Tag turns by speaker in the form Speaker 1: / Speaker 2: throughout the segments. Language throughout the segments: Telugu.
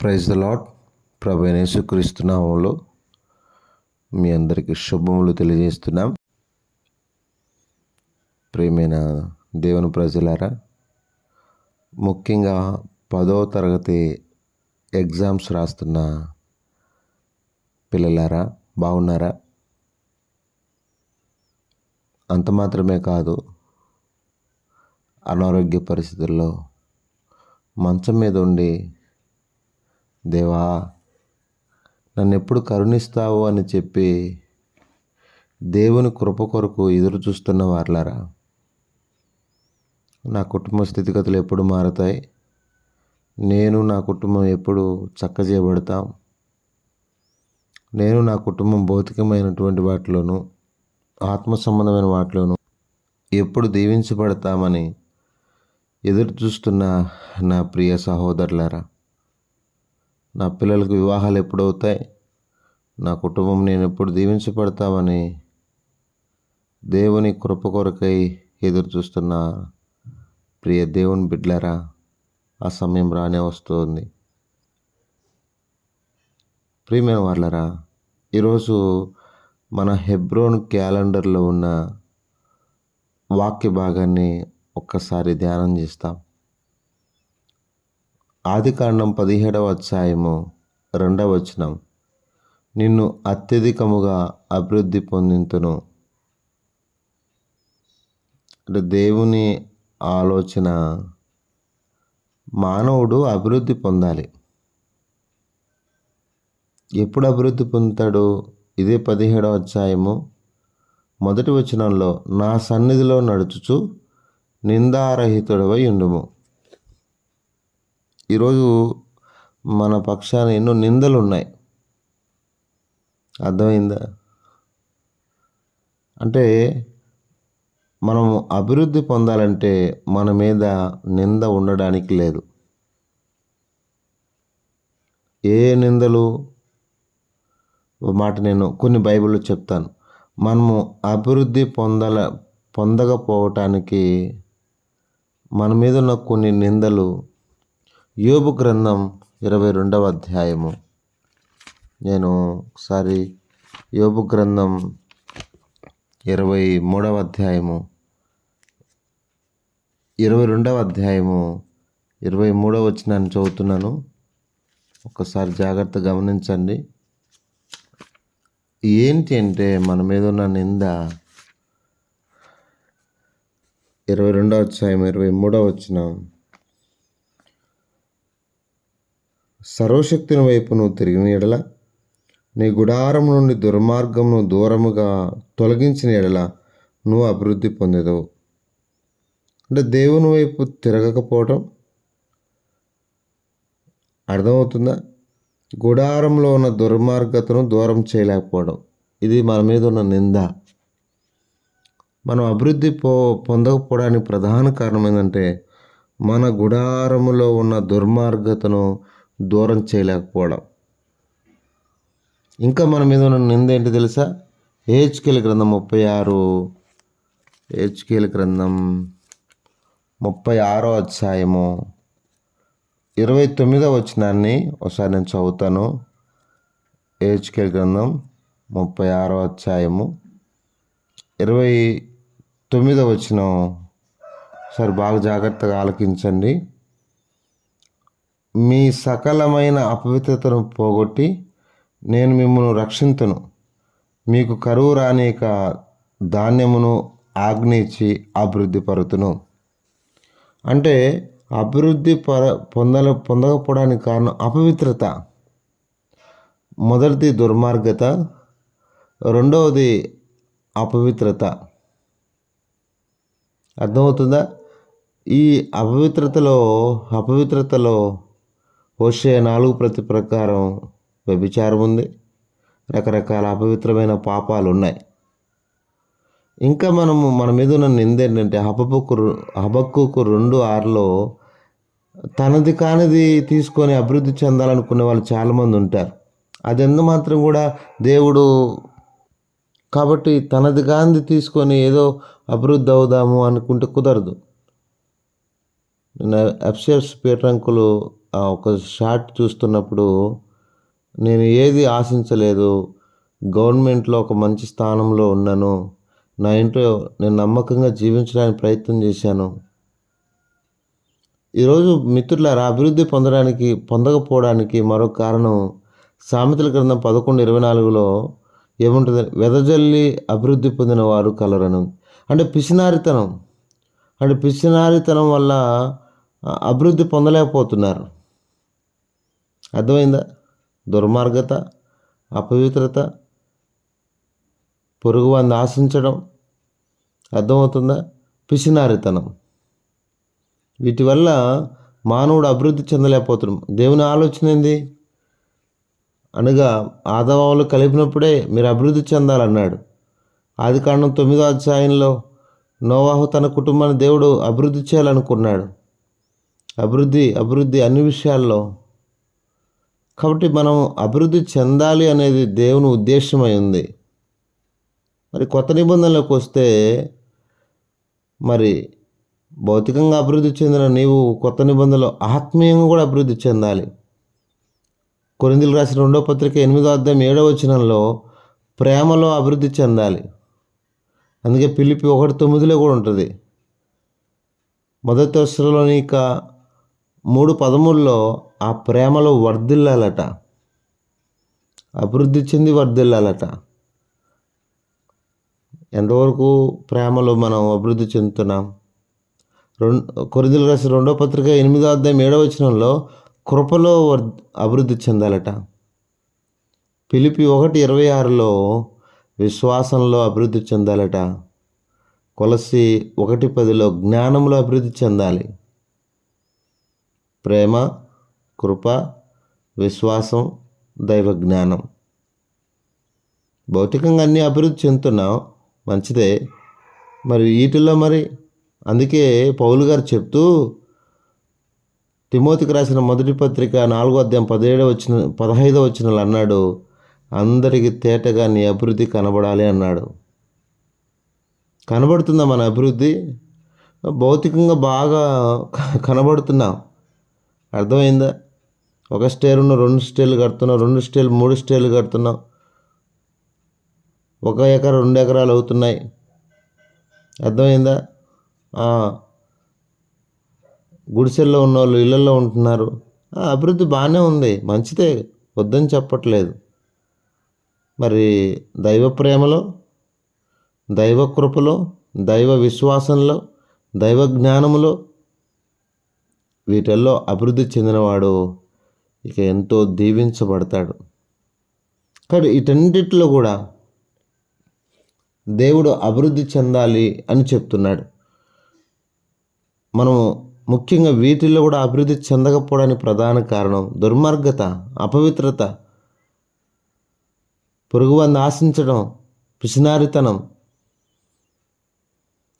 Speaker 1: ప్రైజ్ ద లాడ్ ప్రభు యేసుక్రీస్తునామంలో మీ అందరికీ శుభములు తెలియజేస్తున్నాం. ప్రేమైన దేవుని ప్రజలారా ముఖ్యంగా పదో తరగతి ఎగ్జామ్స్ రాస్తున్న పిల్లలారా బాగున్నారా? అంత మాత్రమే కాదు అనారోగ్య పరిస్థితుల్లో మంచం మీద ఉండి దేవా నన్ను ఎప్పుడు కరుణిస్తావు అని చెప్పి దేవుని కృప కొరకు ఎదురు చూస్తున్న వార్లారా నా కుటుంబ స్థితిగతులు ఎప్పుడు మారతాయి? నేను నా కుటుంబం ఎప్పుడు చక్క చేయబడతాం నేను నా కుటుంబం భౌతికమైనటువంటి వాటిలోనూ ఆత్మ సంబంధమైన వాటిలోనూ ఎప్పుడు దీవించబడతామని ఎదురు చూస్తున్న నా ప్రియ సహోదరులారా నా పిల్లలకు వివాహాలు ఎప్పుడవుతాయి నా కుటుంబం నేను ఎప్పుడు దీవించబడతామని దేవుని కృప కొరకై ఎదురు చూస్తున్న ప్రియ దేవుని బిడ్డలారా ఆ సమయం రానే వస్తుంది. ప్రియమైన వాళ్ళరా ఈరోజు మన హెబ్రోన్ క్యాలెండర్లో ఉన్న వాక్య భాగాన్ని ఒక్కసారి ధ్యానం చేస్తాం. ఆదికాండం పదిహేడవ అధ్యాయము రెండవ వచనం. నిన్ను అత్యధికముగా అభివృద్ధి పొందింతును. అంటే దేవుని ఆలోచన మానవుడు అభివృద్ధి పొందాలి. ఎప్పుడు అభివృద్ధి పొందుతాడు? ఇదే పదిహేడవ అధ్యాయము మొదటి వచనంలో నా సన్నిధిలో నడుచుచు నిందారహితుడవై ఉండుము. ఈరోజు మన పక్షాన ఎన్నో నిందలు ఉన్నాయి అర్థమైందా? అంటే మనం అభివృద్ధి పొందాలంటే మన మీద నింద ఉండడానికి లేదు. ఏ నిందలు? మాట నేను కొన్ని బైబిల్లో చెప్తాను. మనము అభివృద్ధి పొందల పొందకపోవటానికి మన మీద ఉన్న కొన్ని నిందలు యోబు గ్రంథం ఇరవై రెండవ అధ్యాయము. నేను ఒకసారి యోబు గ్రంథం ఇరవై మూడవ అధ్యాయము ఇరవై రెండవ అధ్యాయము ఇరవై మూడవ వచ్చినాన్ని చదువుతున్నాను. ఒకసారి జాగ్రత్త గమనించండి. ఏంటి అంటే మన మీద ఉన్న నింద ఇరవై రెండవ అధ్యాయం ఇరవై మూడవ వచ్చిన సర్వశక్తిని వైపు నువ్వు తిరిగిన ఎడల నీ గుడారం నుండి దుర్మార్గమును దూరముగా తొలగించిన ఎడల నువ్వు అభివృద్ధి పొందేదవు. అంటే దేవుని వైపు తిరగకపోవటం అర్థమవుతుందా? గుడారంలో ఉన్న దుర్మార్గతను దూరం చేయలేకపోవడం ఇది మన మీద ఉన్న నింద. మనం అభివృద్ధి పో పొందకపోవడానికి ప్రధాన కారణం ఏంటంటే మన గుడారములో ఉన్న దుర్మార్గతను దూరం చేయలేకపోవడం. ఇంకా మన మీద ఉన్న నింద ఏంటి తెలుసా? ఏహెచ్కేల గ్రంథం ముప్పై ఆరు. ఏహెచ్కేల గ్రంథం ముప్పై ఆరో అధ్యాయము ఇరవై తొమ్మిదో వచ్చినాన్ని ఒకసారి నేను చదువుతాను. ఏహెచ్కేల గ్రంథం ముప్పై ఆరో అధ్యాయము ఇరవై తొమ్మిదో వచ్చిన సరే బాగా జాగ్రత్తగా ఆలకించండి. మీ సకలమైన అపవిత్రతను పోగొట్టి నేను మిమ్మల్ని రక్షింతును. మీకు కరువు రానిక ధాన్యమును ఆజ్ఞించి అభివృద్ధి పరుతును. అంటే అభివృద్ధి పర పొందల పొందకపోవడానికి కారణం అపవిత్రత. మొదటిది దుర్మార్గత రెండవది అపవిత్రత. అర్థమవుతుందా? ఈ అపవిత్రతలో అపవిత్రతలో హోషే నాలుగు ప్రతి ప్రకారం వ్యభిచారం ఉంది. రకరకాల అపవిత్రమైన పాపాలు ఉన్నాయి ఇంకా మనము మన మీద ఉన్న నింద ఏంటంటే హబక్కు హబక్కుకు రెండు ఆరులో తనది కానిది తీసుకొని అభివృద్ధి చెందాలనుకునే వాళ్ళు చాలామంది ఉంటారు. అది ఎందు మాత్రం కూడా దేవుడు కాబట్టి తనది కానిది తీసుకొని ఏదో అభివృద్ధి అవుదాము అనుకుంటే కుదరదు. నేను ఎఫ్సిఎఫ్ పీటరంకులు ఒక షాట్ చూస్తున్నప్పుడు నేను ఏది ఆశించలేదు. గవర్నమెంట్లో ఒక మంచి స్థానంలో ఉన్నాను. నా ఇంట్లో నేను నమ్మకంగా జీవించడానికి ప్రయత్నం చేశాను. ఈరోజు మిత్రులారా అభివృద్ధి పొందడానికి పొందకపోవడానికి మరొక కారణం సామెతల గ్రంథం పదకొండు ఇరవై నాలుగులో ఏముంటుంది? వెదజల్లి అభివృద్ధి పొందిన వారు కలరను. అంటే పిసినారితనం. అంటే పిసినారితనం వల్ల అభివృద్ధి పొందలేకపోతున్నారు. అర్థమైందా? దుర్మార్గత అపవిత్రత పొరుగు వారిని ఆశించడం అర్థమవుతుందా? పిసినారితనం. వీటి వల్ల మానవుడు అభివృద్ధి చెందలేకపోతున్నాం. దేవుని ఆలోచన ఏంది? అనగా ఆదవాళ్ళు కలిపినప్పుడే మీరు అభివృద్ధి చెందాలన్నాడు. ఆది కాండం తొమ్మిదో అధ్యాయంలో నోవాహు తన కుటుంబాన్ని దేవుడు అభివృద్ధి చేయాలనుకున్నాడు. అభివృద్ధి అభివృద్ధి అన్ని విషయాల్లో. కాబట్టి మనం అభివృద్ధి చెందాలి అనేది దేవుని ఉద్దేశమై ఉంది. మరి కొత్త నిబంధనలోకి వస్తే మరి భౌతికంగా అభివృద్ధి చెందిన నీవు కొత్త నిబంధనలో ఆత్మీయంగా కూడా అభివృద్ధి చెందాలి. కొరిందులు రాసిన రెండో పత్రిక ఎనిమిదో అధ్యాయం ఏడవ వచనంలో ప్రేమలో అభివృద్ధి చెందాలి. అందుకే పిలిపి ఒకటి తొమ్మిదిలో కూడా ఉంటుంది. మొదటి వరుసలోనిక మూడు పదమూడులో ఆ ప్రేమలో వర్ధిల్లాలట. అభివృద్ధి చెంది వర్ధిల్లాలట. ఎంతవరకు ప్రేమలో మనం అభివృద్ధి చెందుతున్నాం? రెండు కొరిదలు రాసిన రెండో పత్రిక ఎనిమిదో అధ్యాయం ఏడవ వచనంలో కృపలో వర్ అభివృద్ధి చెందాలట. పిలిపి ఒకటి ఇరవై ఆరులో విశ్వాసంలో అభివృద్ధి చెందాలట. కొలసి ఒకటి పదిలో జ్ఞానంలో అభివృద్ధి చెందాలి. ప్రేమ కృప విశ్వాసం దైవ జ్ఞానం భౌతికంగా అన్నీ అభివృద్ధి చెందుతున్నాం మంచిదే. మరి వీటిల్లో మరి అందుకే పౌలు గారు చెప్తూ తిమోతికి రాసిన మొదటి పత్రిక నాలుగో అధ్యాయం పదిహేడో వచ్చిన పదహైదవ వచ్చిన అన్నాడు అందరికీ తేటగా నీ అభివృద్ధి కనబడాలి అన్నాడు. కనబడుతుందా మన అభివృద్ధి? భౌతికంగా బాగా కనబడుతున్నాం. అర్థమైందా? ఒక స్టేర్ ఉన్న రెండు స్టేర్లు కడుతున్నాం రెండు స్టేర్లు మూడు స్టేర్లు కడుతున్నాం ఒక ఎకరా రెండు ఎకరాలు అవుతున్నాయి. అర్థమైందా? గుడిసెల్లో ఉన్న వాళ్ళు ఇళ్ళల్లో ఉంటున్నారు. ఆ, అభివృద్ధి బాగానే ఉంది. మంచిదే. వద్దని చెప్పట్లేదు. మరి దైవ ప్రేమలో దైవ కృపలో దైవ విశ్వాసంలో దైవ జ్ఞానములో వీటిల్లో అభివృద్ధి చెందినవాడు ఇక ఎంతో దీవించబడతాడు. కానీ వీటన్నిటిలో కూడా దేవుడు అభివృద్ధి చెందాలి అని చెప్తున్నాడు. మనం ముఖ్యంగా వీటిల్లో కూడా అభివృద్ధి చెందకపోవడానికి ప్రధాన కారణం దుర్మార్గత అపవిత్రత పొరుగువాన్ని ఆశించడం పిసినారితనం.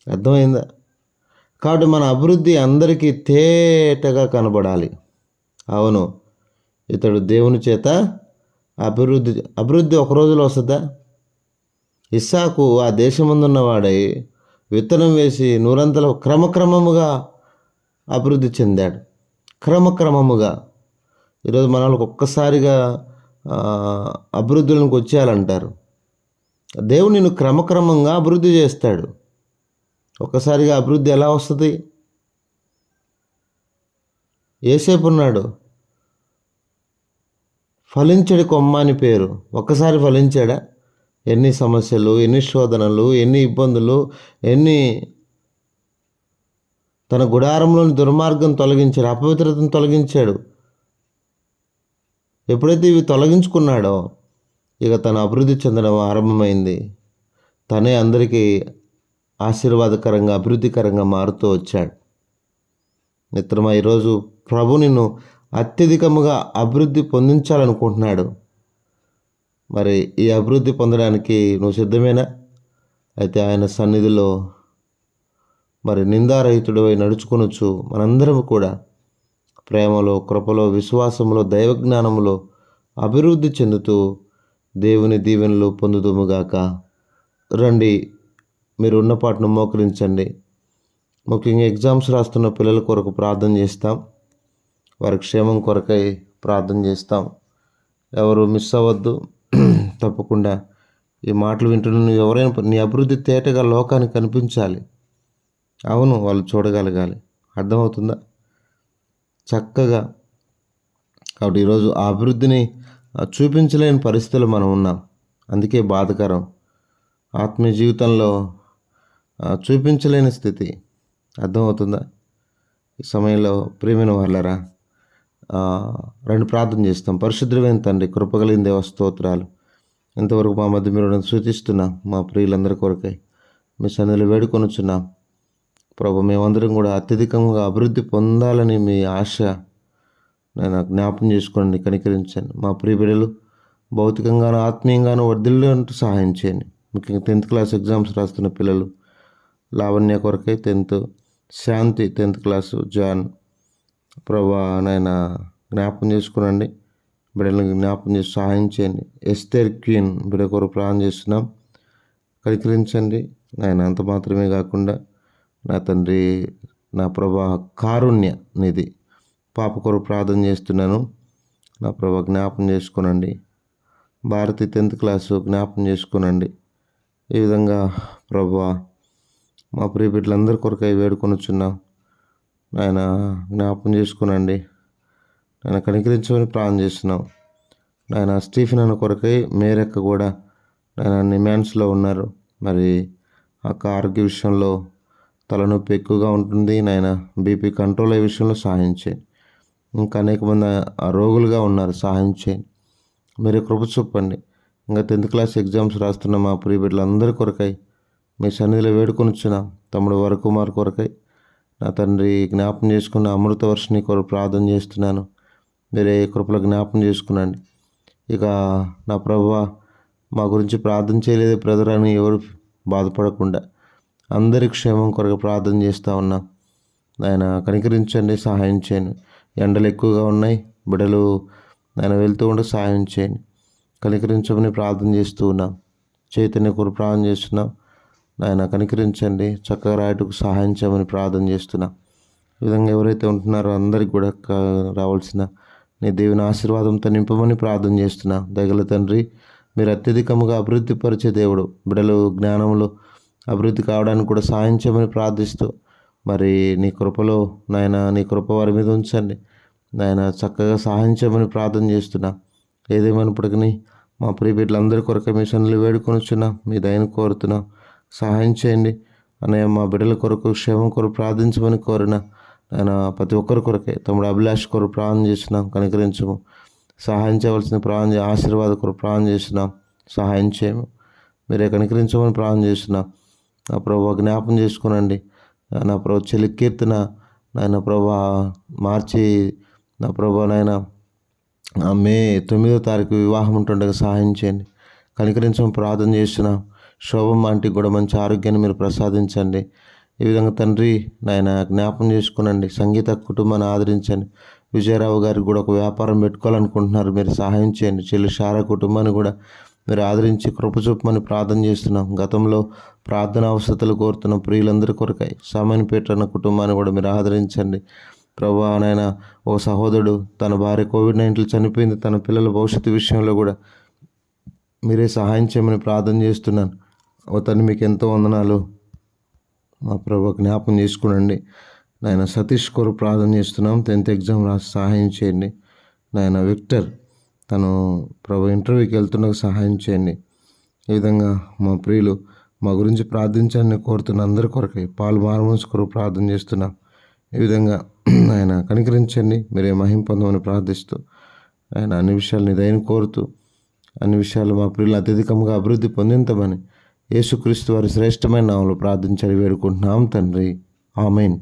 Speaker 1: అర్థమైందా? కాబట్టి మన అభివృద్ధి అందరికీ తేటగా కనబడాలి. అవును ఇతడు దేవుని చేత అభివృద్ధి అభివృద్ధి ఒక రోజులో వస్తుందా? ఇస్సాకు ఆ దేశమందున్నవాడై విత్తనం వేసి నూరంతల క్రమక్రమముగా అభివృద్ధి చెందాడు. క్రమక్రమముగా. ఈరోజు మన వాళ్ళకి ఒక్కసారిగా అభివృద్ధిలోకి వచ్చేయాలంటారు. దేవుడు నిన్ను క్రమక్రమంగా అభివృద్ధి చేస్తాడు. ఒక్కసారిగా అభివృద్ధి ఎలా వస్తుంది? ఏసేపు ఉన్నాడు. ఫలించడు కొమ్మ అని పేరు. ఒక్కసారి ఫలించాడా? ఎన్ని సమస్యలు ఎన్ని శోధనలు ఎన్ని ఇబ్బందులు ఎన్ని తన గుడారంలోని దుర్మార్గం తొలగించాడు అపవిత్రతను తొలగించాడు. ఎప్పుడైతే ఇవి తొలగించుకున్నాడో ఇక తన అభివృద్ధి చెందడం ఆరంభమైంది. తనే అందరికీ ఆశీర్వాదకరంగా అభివృద్ధికరంగా మారుతూ వచ్చాడు. మిత్రమా ఈరోజు ప్రభు నిన్ను అత్యధికముగా అభివృద్ధి పొందించాలనుకుంటున్నాడు. మరి ఈ అభివృద్ధి పొందడానికి నువ్వు సిద్ధమేనా? అయితే ఆయన సన్నిధిలో మరి నిందారహితుడు అయి నడుచుకొనొచ్చు మనందరం కూడా. ప్రేమలో కృపలో విశ్వాసంలో దైవజ్ఞానంలో అభివృద్ధి చెందుతూ దేవుని దీవెనలు పొందుదుముగాక రండి మీరు ఉన్నపాటును మోకరించండి. ముఖ్యంగా ఎగ్జామ్స్ రాస్తున్న పిల్లల కొరకు ప్రార్థన చేస్తాం. వారి క్షేమం కొరకై ప్రార్థన చేస్తాం. ఎవరు మిస్ అవ్వద్దు. తప్పకుండా ఈ మాటలు వింటున్న నువ్వు ఎవరైనా నీ అభివృద్ధి తేటగా లోకానికి కనిపించాలి. అవును వాళ్ళు చూడగలగాలి. అర్థమవుతుందా? చక్కగా. కాబట్టి ఈరోజు ఆ అభివృద్ధిని చూపించలేని పరిస్థితులు మనం ఉన్నాం. అందుకే బాధకరం. ఆత్మీయ జీవితంలో చూపించలేని స్థితి. అర్థమవుతుందా? ఈ సమయంలో ప్రేమైన వాళ్ళరా రెండు ప్రార్థన చేస్తాం. పరిశుద్ధమైన తండ్రి కృపగలిగిన దేవ స్తోత్రాలు. ఇంతవరకు మా మధ్య మీరు సూచిస్తున్నాం మా ప్రియులందరి కొరకై మీ సన్నిధిలో వేడుకొనుచున్నాం. ప్రభు మేమందరం కూడా అత్యధికంగా అభివృద్ధి పొందాలని మీ ఆశ నేను జ్ఞాపం చేసుకోండి కనికరించండి మా ప్రియ బిడ్డలు భౌతికంగాను ఆత్మీయంగాను వర్ధిల్లంటూ సహాయం చేయండి. ముఖ్యంగా టెన్త్ క్లాస్ ఎగ్జామ్స్ రాస్తున్న పిల్లలు లావణ్య కొరకై tenth Shanti tenth class John Prabha నాయన జ్ఞాపం చేసుకునండి. బిడ్డలను జ్ఞాపం చేసి సహాయం చేయండి. ఎస్తేర్ క్వీన్ బిడ్డ కొరకు ప్రాణం చేస్తున్నాం. కనికరించండి. నాయన అంత మాత్రమే కాకుండా నా తండ్రి నా ప్రభా కారుణ్య నిధి పాప కొరకు ప్రార్థన చేస్తున్నాను. నా ప్రభా జ్ఞాపం చేసుకునండి. భారతి టెన్త్ క్లాసు జ్ఞాపం చేసుకునండి. ఈ విధంగా ప్రభా మా ప్రియ బిడ్డలందరి కొరకై వేడుకొనుచున్నాం. ఆయన జ్ఞాపం చేసుకునండి. ఆయన కనికరించమని ప్రాణం చేస్తున్నాం. ఆయన స్టీఫెన్ అన్న కొరకై మేరెక్క కూడా ఆయన నిమాన్స్లో ఉన్నారు. మరి అక్క ఆరోగ్య విషయంలో తలనొప్పి ఎక్కువగా ఉంటుంది. నాయన బీపీ కంట్రోల్ అయ్యే విషయంలో సహాయం చేయండి. ఇంకా అనేక మంది రోగులుగా ఉన్నారు. సహాయం చేయండి. మీరు కృప చూపండి. ఇంకా టెన్త్ క్లాస్ ఎగ్జామ్స్ రాస్తున్న మా ప్రియ బిడ్డలందరి కొరకై మీ సన్నిధిలో వేడుకొనిచ్చున్నాం తమ్ముడు వరకుమార్ కొరకై నా తండ్రి జ్ఞాపం చేసుకున్న అమృత వర్షిని కొరకు ప్రార్థన చేస్తున్నాను. మీరే కృపలో జ్ఞాపం చేసుకునండి. ఇక నా ప్రభు మా గురించి ప్రార్థన చేయలేదు బ్రదర్ అని ఎవరు బాధపడకుండా అందరి క్షేమం కొరకు ప్రార్థన చేస్తూ ఉన్నాం. ఆయన కనికరించండి సహాయం చేయండి. ఎండలు ఎక్కువగా ఉన్నాయి బిడలు ఆయన వెళ్తూ ఉంటే సహాయం చేయండి. కనికరించమని ప్రార్థన చేస్తూ ఉన్నాం. చైతన్య కొరకు ప్రార్థన చేస్తున్నాం. ఆయన కనికరించండి. చక్కగా రాయటకు సహాయం చేయమని ప్రార్థన చేస్తున్నా. ఈ విధంగా ఎవరైతే ఉంటున్నారో అందరికి కూడా రావాల్సిన నీ దేవుని ఆశీర్వాదంతో నింపమని ప్రార్థన చేస్తున్నా. దగల తండ్రి మీరు అత్యధికముగా అభివృద్ధి పరిచే దేవుడు బిడలు జ్ఞానంలో అభివృద్ధి కావడానికి కూడా సహాయం చేయమని ప్రార్థిస్తూ మరి నీ కృపలో నాయన నీ కృప వారి మీద ఉంచండి. నాయన చక్కగా సహాయం చేయమని ప్రార్థన చేస్తున్నా. ఏదేమైనప్పటికీ మా ప్రియ బిడ్డలందరి కొరకు మిషన్లు వేడుకొని వేడుకొనుచున్నా. మీ దయను కోరుతున్నా. సహాయం చేయండి. అనే మా బిడ్డల కొరకు క్షేమం కొరకు ప్రార్థించమని కోరిన ఆయన ప్రతి ఒక్కరి కొరకే తమ్ముడు అభిలాష్ కొరకు ప్రార్థన చేసినాం కనికరించము. సహాయం చేయవలసిన ప్రార్థన ఆశీర్వాద కొరకు ప్రార్థన చేసినాం సహాయం చేయము. మీరే కనికరించమని ప్రార్థన చేసినాం నా ప్రభు జ్ఞాపం చేసుకునండి. నా ప్రభు చెల్లి కీర్తన నాయన ప్రభా మార్చి నా ప్రభా నాయన మే తొమ్మిదో తారీఖు వివాహం ఉంటుండగా సహాయం చేయండి. కనికరించమని ప్రార్థన చేస్తున్నాం. శోభం ఆంటీకి కూడా మంచి ఆరోగ్యాన్ని మీరు ప్రసాదించండి. ఈ విధంగా తండ్రి నాయన జ్ఞాపం చేసుకునండి. సంగీత కుటుంబాన్ని ఆదరించండి. విజయరావు గారికి కూడా ఒక వ్యాపారం పెట్టుకోవాలనుకుంటున్నారు. మీరు సహాయం చేయండి. చెల్లి శారా కుటుంబాన్ని కూడా మీరు ఆదరించి కృపచూపమని ప్రార్థన చేస్తున్నాం. గతంలో ప్రార్థన అవసరతలు కోరుతున్న ప్రియులందరి కొరకై సామాన్య అన్న కుటుంబాన్ని కూడా మీరు ఆదరించండి. ప్రభా నాయన ఓ సహోదరుడు తన భార్య కోవిడ్ నైన్టీన్ చనిపోయింది. తన పిల్లల భవిష్యత్తు విషయంలో కూడా మీరే సహాయం చేయమని ప్రార్థన చేస్తున్నాను. ఓ మీకు ఎంతో వందనాలు. మా ప్రభు జ్ఞాపం చేసుకునండి. నాయన సతీష్ కొరకు ప్రార్థన చేస్తున్నాం. టెన్త్ ఎగ్జామ్ రాసి సహాయం చేయండి. నాయన విక్టర్ తను ప్రభు ఇంటర్వ్యూకి వెళ్తుండగా సహాయం చేయండి. ఈ విధంగా మా ప్రియులు మా గురించి ప్రార్థించాలని కోరుతున్న అందరి కొరకై పాలు మార్మోన్స్ కొరకు ప్రార్థన చేస్తున్నాం. ఈ విధంగా ఆయన కనికరించండి. మీరే మహింపొందమని ప్రార్థిస్తూ ఆయన అన్ని విషయాలు నిదైన కోరుతూ అన్ని విషయాలు మా ప్రియులు అత్యధికంగా అభివృద్ధి పొందింతమని యేసుక్రీస్తు వారి శ్రేష్టమైన నామలు ప్రార్థించని వేడుకుంటున్నాం తండ్రి. ఆమెన్.